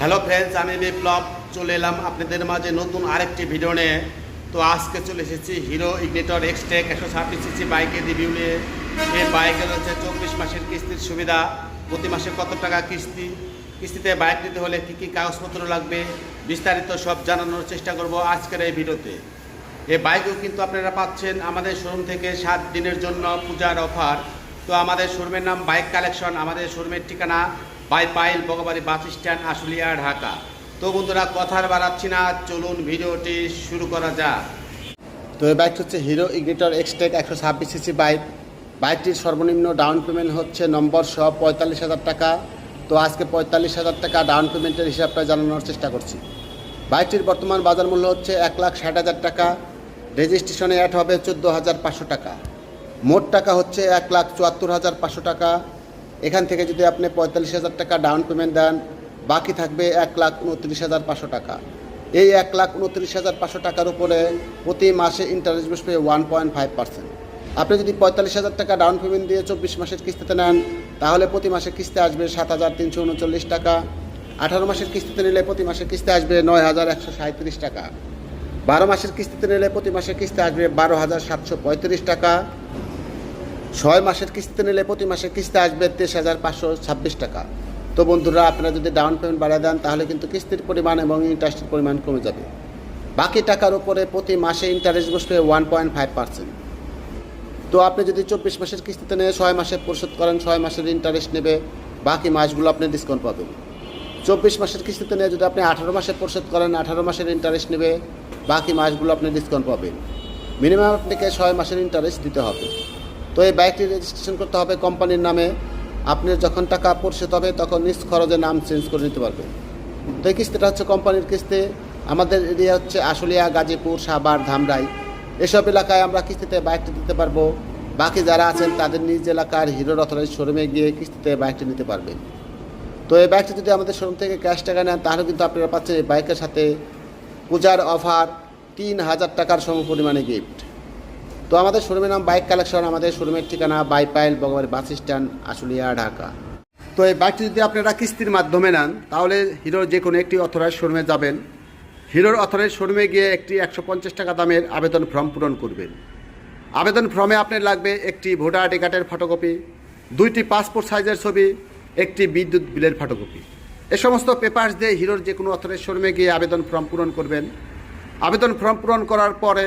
Hello friends, আমি বিপ্লব। চলে এলাম আপনাদের মাঝে নতুন আরেকটি ভিডিও নিয়ে। তো আজকে চলে এসেছি হিরো ইগনিটর এক্সটেক একশো ছাব্বিশ সিসি বাইকের রিভিউ নিয়ে। এই বাইকের হচ্ছে চব্বিশ মাসের কিস্তির সুবিধা। প্রতি মাসে কত টাকা কিস্তি? কিস্তিতে বাইক নিতে হলে কী কী কাগজপত্র লাগবে? বিস্তারিত সব জানানোর চেষ্টা করব আজকের এই ভিডিওতে। এই বাইকও কিন্তু আপনারা পাচ্ছেন আমাদের শোরুম থেকে সাত দিনের জন্য পূজার অফার তো আমাদের শোরুমের নাম বাইক কালেকশন, আমাদের শোরুমের ঠিকানা Baipail Bogbari bus stand, Ashulia, Dhaka. তো বন্ধুরা, কথার বাড়াচ্ছি না, চলুন ভিডিওটি শুরু করা যাক। তো এই বাইকটি হচ্ছে হিরো ইগনিটর এক্সটেক একশো ছাব্বিশ সিসি বাইক। বাইকটির সর্বনিম্ন ডাউন পেমেন্ট হচ্ছে নম্বর সহ পঁয়তাল্লিশ হাজার টাকা। তো আজকে পঁয়তাল্লিশ হাজার টাকা ডাউন পেমেন্টের হিসাবটা জানানোর চেষ্টা করছি। বাইকটির বর্তমান বাজার মূল্য হচ্ছে এক লাখ ষাট হাজার টাকা। রেজিস্ট্রেশনে অ্যাড হবে চোদ্দ হাজার পাঁচশো টাকা। মোট টাকা হচ্ছে এক লাখ চুয়াত্তর হাজার পাঁচশো টাকা। এখান থেকে যদি আপনি পঁয়তাল্লিশ হাজার টাকা ডাউন পেমেন্ট দেন, বাকি থাকবে এক লাখ উনত্রিশ হাজার পাঁচশো টাকা। এই এক লাখ উনত্রিশ হাজার পাঁচশো টাকার উপরে প্রতি মাসে ইন্টারেস্ট বসবে ওয়ান পয়েন্ট ফাইভ পার্সেন্ট আপনি যদি পঁয়তাল্লিশ হাজার টাকা ডাউন পেমেন্ট দিয়ে চব্বিশ মাসের কিস্তিতে নেন, তাহলে প্রতি মাসে কিস্তি আসবে সাত হাজার তিনশো উনচল্লিশ টাকা। আঠারো মাসের কিস্তিতে নিলে প্রতি মাসে কিস্তি আসবে নয় হাজার একশো সাঁত্রিশ টাকা। বারো মাসের কিস্তিতে নিলে প্রতি মাসে কিস্তি আসবে বারো হাজার সাতশো পঁয়ত্রিশ টাকা। ছয় মাসের কিস্তিতে নিলে প্রতি মাসে কিস্তি আসবে তেইশ হাজার পাঁচশো ছাব্বিশ টাকা। তো বন্ধুরা, আপনারা যদি ডাউন পেমেন্ট বাড়িয়ে দেন, তাহলে কিন্তু কিস্তির পরিমাণ এবং ইন্টারেস্টের পরিমাণ কমে যাবে। বাকি টাকার উপরে প্রতি মাসে ইন্টারেস্ট বসবে ওয়ান পয়েন্ট ফাইভ পার্সেন্ট তো আপনি যদি চব্বিশ মাসের কিস্তিতে নিয়ে ছয় মাসে পরিশোধ করেন, ছয় মাসের ইন্টারেস্ট নেবে, বাকি মাসগুলো আপনি ডিসকাউন্ট পাবেন। চব্বিশ মাসের কিস্তিতে নিয়ে যদি আপনি আঠারো মাসে পরিশোধ করেন, আঠারো মাসের ইন্টারেস্ট নেবে, বাকি মাসগুলো আপনি ডিসকাউন্ট পাবেন। মিনিমাম আপনাকে ছয় মাসের ইন্টারেস্ট দিতে হবে। তো এই বাইকটি রেজিস্ট্রেশন করতে হবে কোম্পানির নামে। আপনি যখন টাকা পরিশোধ হবে, তখন নিজ খরচে নাম চেঞ্জ করে নিতে পারবেন তো এই কিস্তিটা হচ্ছে কোম্পানির কিস্তি। আমাদের এরিয়া হচ্ছে আশুলিয়া, গাজীপুর, সাভার, ধামরাই। এসব এলাকায় আমরা কিস্তিতে বাইকটি দিতে পারব। বাকি যারা আছেন, তাদের নিজ এলাকার হিরো অথরাইজ শোরুমে গিয়ে কিস্তিতে বাইকটি নিতে পারবেন তো এই বাইকটি যদি আমাদের শোরুম থেকে ক্যাশ টাকা নেন, তাহলে কিন্তু আপনারা পাচ্ছেন এই বাইকের সাথে পূজার অফার তিন হাজার টাকার সম পরিমাণে গিফট তো আমাদের শোরুমের নাম বাইক কালেকশন, আমাদের শোরুমের ঠিকানা বাইপাইল বগবাড়ি বাস স্ট্যান্ড, আশুলিয়া, ঢাকা। তো এই বাইকটি যদি আপনারা কিস্তির মাধ্যমে নেন, তাহলে হিরোর যে কোনো একটি অথরাইজ শোরুমে যাবেন। হিরোর অথরাইজ শোরুমে গিয়ে একটি একশো পঞ্চাশ টাকা দামের আবেদন ফর্ম পূরণ করবেন। আবেদন ফর্মে আপনার লাগবে একটি ভোটার আইডি কার্ডের ফটোকপি, দুইটি পাসপোর্ট সাইজের ছবি, একটি বিদ্যুৎ বিলের ফটোকপি। এ সমস্ত পেপার্স দিয়ে হিরোর যে কোনো অথরাইজ শোরুমে গিয়ে আবেদন ফর্ম পূরণ করবেন। আবেদন ফর্ম পূরণ করার পরে